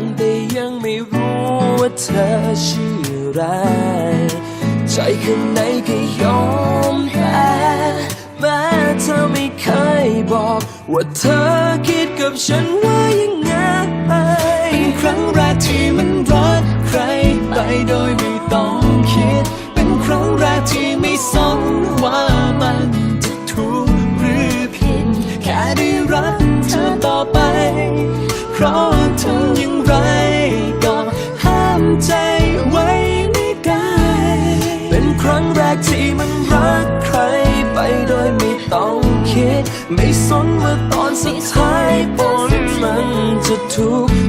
งแต่ยังไม่รู้ว่าเธอชื่ออะไร ใจข้างในก็ยอมแพ้แม้เธอไม่เคยบอก ว่าเธอคิดกับฉันว่ายังไง คิด ไม่สนว่าตอนสุดท้ายผลมันจะถูก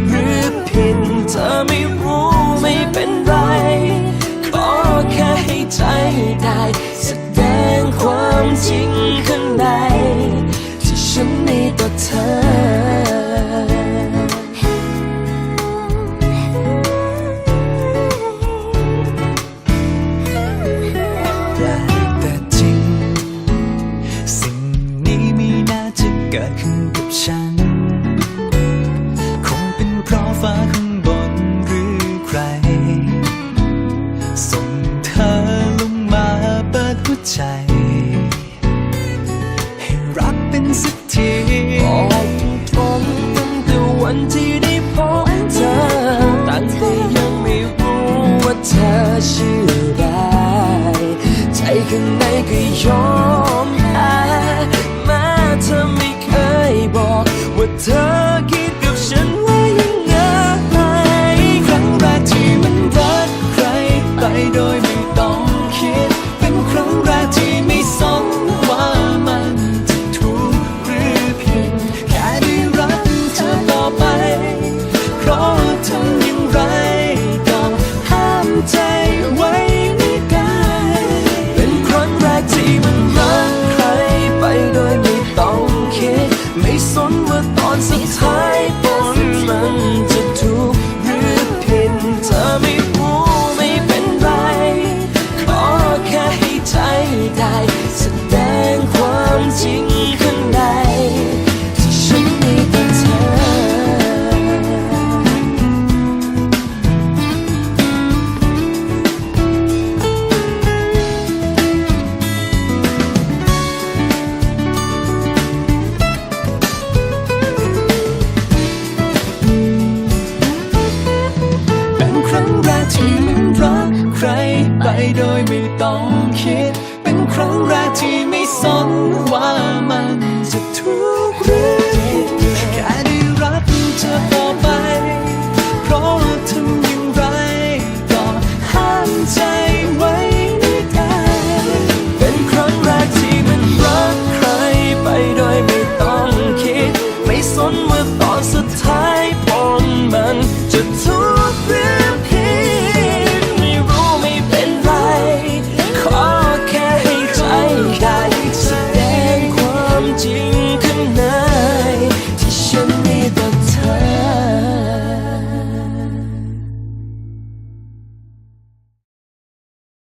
ฟ้าข้างบนหรือใคร ส่งเธอลงมาเปิดหัวใจ ต เป็นครั้งแรกที่ไม่สน